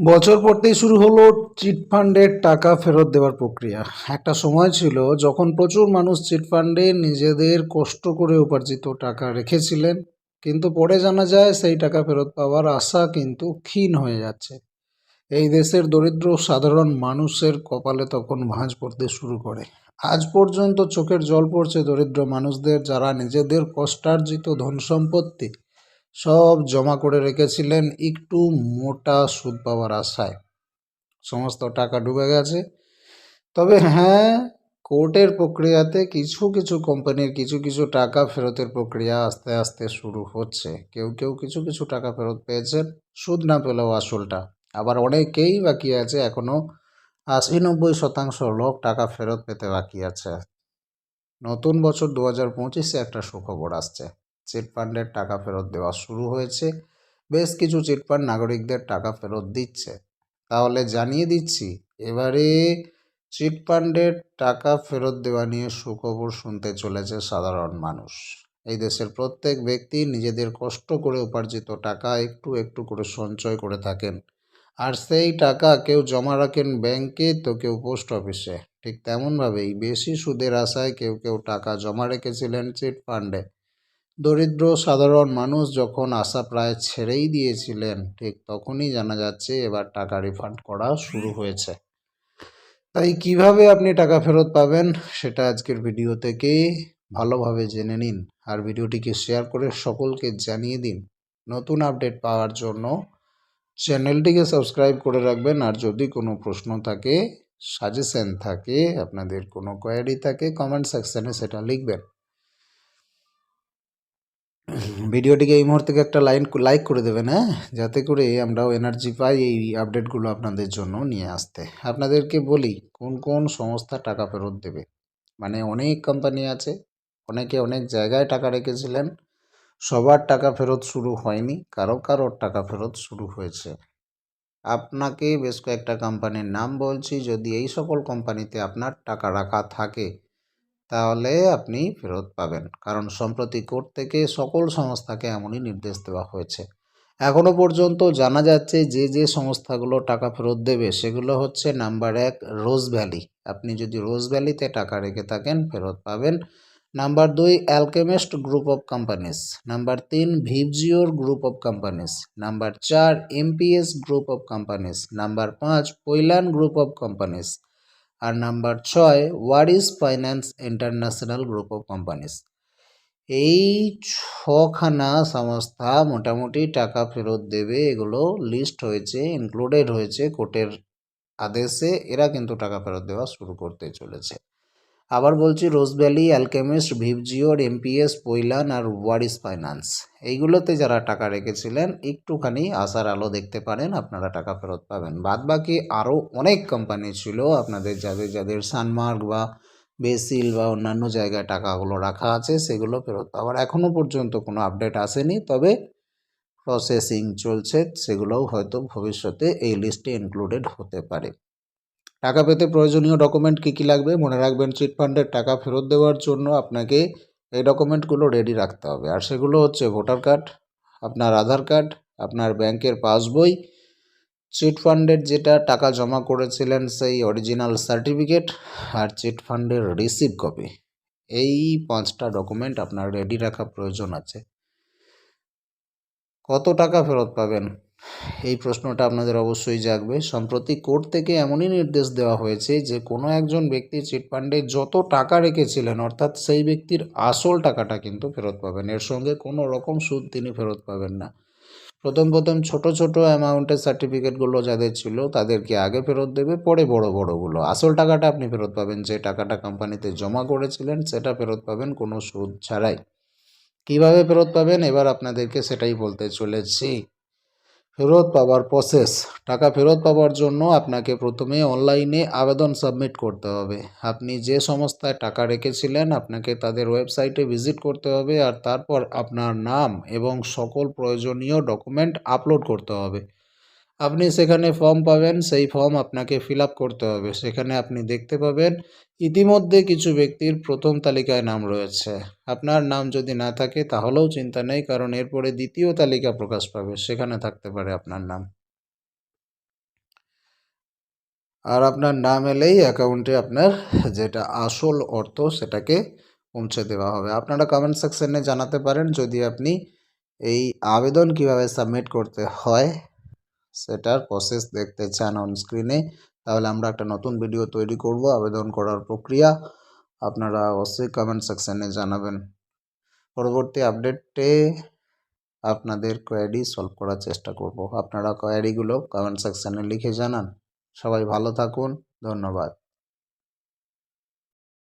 বছর পড়তেই শুরু হলো চিটফান্ডের টাকা ফেরত দেওয়ার প্রক্রিয়া। একটা সময় ছিল যখন প্রচুর মানুষ চিটফান্ডে নিজেদের কষ্ট করে উপার্জিত টাকা রেখেছিলেন, কিন্তু পরে জানা যায় সেই টাকা ফেরত পাওয়ার আশা কিন্তু ক্ষীণ হয়ে যাচ্ছে। এই দেশের দরিদ্র সাধারণ মানুষের কপালে তখন ভাঁজ পড়তে শুরু করে। আজ পর্যন্ত চোখের জল পড়ছে দরিদ্র মানুষদের যারা নিজেদের কষ্টার্জিত ধন সম্পত্তি সব জমা করে রেখেছিলেন একটু মোটা সুদ পাওয়ার আশায়। সমস্ত টাকা ডুবে গেছে। তবে হ্যাঁ কোর্টের প্রক্রিয়াতে কিছু কিছু কোম্পানির কিছু কিছু টাকা ফেরতের প্রক্রিয়া আস্তে আস্তে শুরু হচ্ছে। কেউ কেউ কিছু কিছু টাকা ফেরত পেয়েছেন, সুদ না পেলেও আসলটা। আবার অনেকেই বাকি আছে এখনও আশি নব্বই শতাংশ লোক টাকা ফেরত পেতে বাকি আছে। নতুন বছর দু হাজার পঁচিশে একটা সুখবর আসছে। চিটফান্ডের টাকা ফেরত দেওয়া শুরু হয়েছে। বেশ কিছু চিটফান্ড নাগরিকদের টাকা ফেরত দিচ্ছে। তাহলে জানিয়ে দিচ্ছি, এবারে চিটফান্ডের টাকা ফেরত দেওয়া নিয়ে সুখবর শুনতে চলেছে সাধারণ মানুষ। এই দেশের প্রত্যেক ব্যক্তি নিজেদের কষ্ট করে উপার্জিত টাকা একটু একটু করে সঞ্চয় করে থাকেন। আর সেই টাকা কেউ জমা রাখেন ব্যাংকে, তো কেউ পোস্ট অফিসে। ঠিক তেমনভাবেই বেশি সুদের আশায় কেউ কেউ টাকা জমা রেখেছিলেন চিট ফান্ডে। দরিদ্র সাধারণ মানুষ যখন আশা প্রায় ছেড়েই দিয়েছিলেন, ঠিক তখনই জানা যাচ্ছে এবার টাকা রিফান্ড করা শুরু হয়েছে। তাই কীভাবে আপনি টাকা ফেরত পাবেন সেটা আজকের ভিডিও থেকে ভালোভাবে জেনে নিন আর ভিডিওটিকে শেয়ার করে সকলকে জানিয়ে দিন। নতুন আপডেট পাওয়ার জন্য চ্যানেলটিকে সাবস্ক্রাইব করে রাখবেন আর যদি কোনো প্রশ্ন থাকে সাজেশন থাকে, আপনাদের কোনো কোয়ারি থাকে কমেন্ট সেকশানে সেটা লিখবেন। ভিডিওটিকে এই মুহূর্তে একটা লাইন লাইক করে দেবেন হ্যাঁ? যাতে করে আমরাও এনার্জি পাই এই আপডেটগুলো আপনাদের জন্য নিয়ে আসতে। আপনাদেরকে বলি, কোন কোন সংস্থা টাকা ফেরত দেবে? মানে অনেক কোম্পানি আছে, অনেকে অনেক জায়গায় টাকা রেখেছিলেন, সবার টাকা ফেরত শুরু হয়নি, কারও কারোর টাকা ফেরত শুরু হয়েছে। আপনাকে বেশ কয়েকটা কোম্পানির নাম বলছি, যদি এই সকল কোম্পানিতে আপনার টাকা রাখা থাকে তাহলে আপনি ফেরত পাবেন। কারণ সম্প্রতি কোর্ট থেকে সকল সংস্থাকে এমনই নির্দেশ দেওয়া হয়েছে। এখনও পর্যন্ত জানা যাচ্ছে যে যে সংস্থাগুলো টাকা ফেরত দেবে সেগুলো হচ্ছে নাম্বার এক, রোজ ভ্যালি। আপনি যদি রোজ ভ্যালিতে টাকা রেখে থাকেন, ফেরত পাবেন। নাম্বার দুই, Alchemist group of companies number তিন, ভিভজিওর গ্রুপ অফ কোম্পানিজ নাম্বার চার, MPS group of companies number পাঁচ, পৈলান গ্রুপ অফ কোম্পানিজ আর নাম্বার ছয় Waris finance international group of companies এই ছখানা সংস্থা মোটামুটি টাকা ফেরত দেবে, এগুলো লিস্ট হয়েছে ইনক্লুডেড হয়েছে কোর্টের আদেশে, এরা কিন্তু টাকা ফেরত দেওয়া শুরু করতে চলেছে। আবার বলছি Rose Valley Alchemist Vivgyor MPS, Pailan আর ওয়ারিস ফাইন্যান্স। এইগুলোতে যারা টাকা রেখেছিলেন, একটুখানি আসার আলো দেখতে পারেন, আপনারা টাকা ফেরত পাবেন। বাদ বাকি আরও অনেক কোম্পানি ছিল, আপনাদের যাদের যাদের সানমার্ক বা বেসিল বা অন্যান্য জায়গায় টাকাগুলো রাখা আছে, সেগুলো ফেরত পাওয়ার এখনও পর্যন্ত কোনো আপডেট আসেনি। তবে প্রসেসিং চলছে, সেগুলোও হয়তো ভবিষ্যতে এই লিস্টে ইনক্লুডেড হতে পারে। টাকা পেতে প্রয়োজনীয় ডকুমেন্ট কী কী লাগবে? মনে রাখবেন চিট ফান্ডের টাকা ফেরত দেওয়ার জন্য আপনাকে এই ডকুমেন্টগুলো রেডি রাখতে হবে। আর সেগুলো হচ্ছে ভোটার কার্ড আপনার আধার কার্ড আপনার ব্যাংকের পাসবই চিট ফান্ডের যেটা টাকা জমা করেছিলেন সেই অরিজিনাল সার্টিফিকেট আর চিট ফান্ডের রিসিভ কপি এই পাঁচটা ডকুমেন্ট আপনার রেডি রাখা প্রয়োজন আছে। কত টাকা ফেরত পাবেন? এই প্রশ্নটা আপনাদের অবশ্যই জাগবে। সম্প্রতি কোর্ট থেকে এমনই নির্দেশ দেওয়া হয়েছে যে, কোনো একজন ব্যক্তি চিটফান্ডে যত টাকা রেখেছিলেন, অর্থাৎ সেই ব্যক্তির আসল টাকাটা কিন্তু ফেরত পাবেন। এর সঙ্গে কোনো রকম সুদ তিনি ফেরত পাবেন না। প্রথম প্রথম ছোট ছোট অ্যামাউন্টের সার্টিফিকেটগুলো যাদের ছিল, তাদেরকে আগে ফেরত দেবে, পরে বড় বড়গুলো। আসল টাকাটা আপনি ফেরত পাবেন, যে টাকাটা কোম্পানিতে জমা করেছিলেন, সেটা ফেরত পাবেন, কোনো সুদ ছাড়াই। কীভাবে ফেরত পাবেন? এবার আপনাদেরকে সেটাই বলতে চলেছি। ফেরত পাওয়ার প্রসেস টাকা ফেরত পাওয়ার জন্য আপনাকে প্রথমে অনলাইনে আবেদন সাবমিট করতে হবে। আপনি যে সংস্থায় টাকা রেখেছিলেন, আপনাকে তাদের ওয়েবসাইটে ভিজিট করতে হবে আর তারপর আপনার নাম এবং সকল প্রয়োজনীয় ডকুমেন্ট আপলোড করতে হবে। আপনি সেখানে ফর্ম পাবেন, সেই ফর্ম আপনাকে ফিল করতে হবে। সেখানে আপনি দেখতে পাবেন, ইতিমধ্যে কিছু ব্যক্তির প্রথম তালিকায় নাম রয়েছে। আপনার নাম যদি না থাকে, তাহলেও চিন্তা নেই, কারণ এরপরে দ্বিতীয় তালিকা প্রকাশ পাবে। সেখানে থাকতে পারে আপনার নাম। আর আপনার নাম এলেই অ্যাকাউন্টে আপনার যেটা আসল অর্থ, সেটাকে পৌঁছে দেওয়া হবে। আপনারা কমেন্ট সেকশনে জানাতে পারেন, যদি আপনি এই আবেদন কীভাবে সাবমিট করতে হয়। সেটার প্রসেস দেখতে চান অন স্ক্রিনে তাহলে আমরা একটা নতুন ভিডিও তৈরি করব, আবেদন করার প্রক্রিয়া। আপনারা অবশ্যই কমেন্ট সেকশানে জানাবেন। পরবর্তী আপডেটে আপনাদের কোয়ারি সলভ করার চেষ্টা করব। আপনারা কোয়ারিগুলো কমেন্ট সেকশানে লিখে জানান। সবাই ভালো থাকুন, ধন্যবাদ।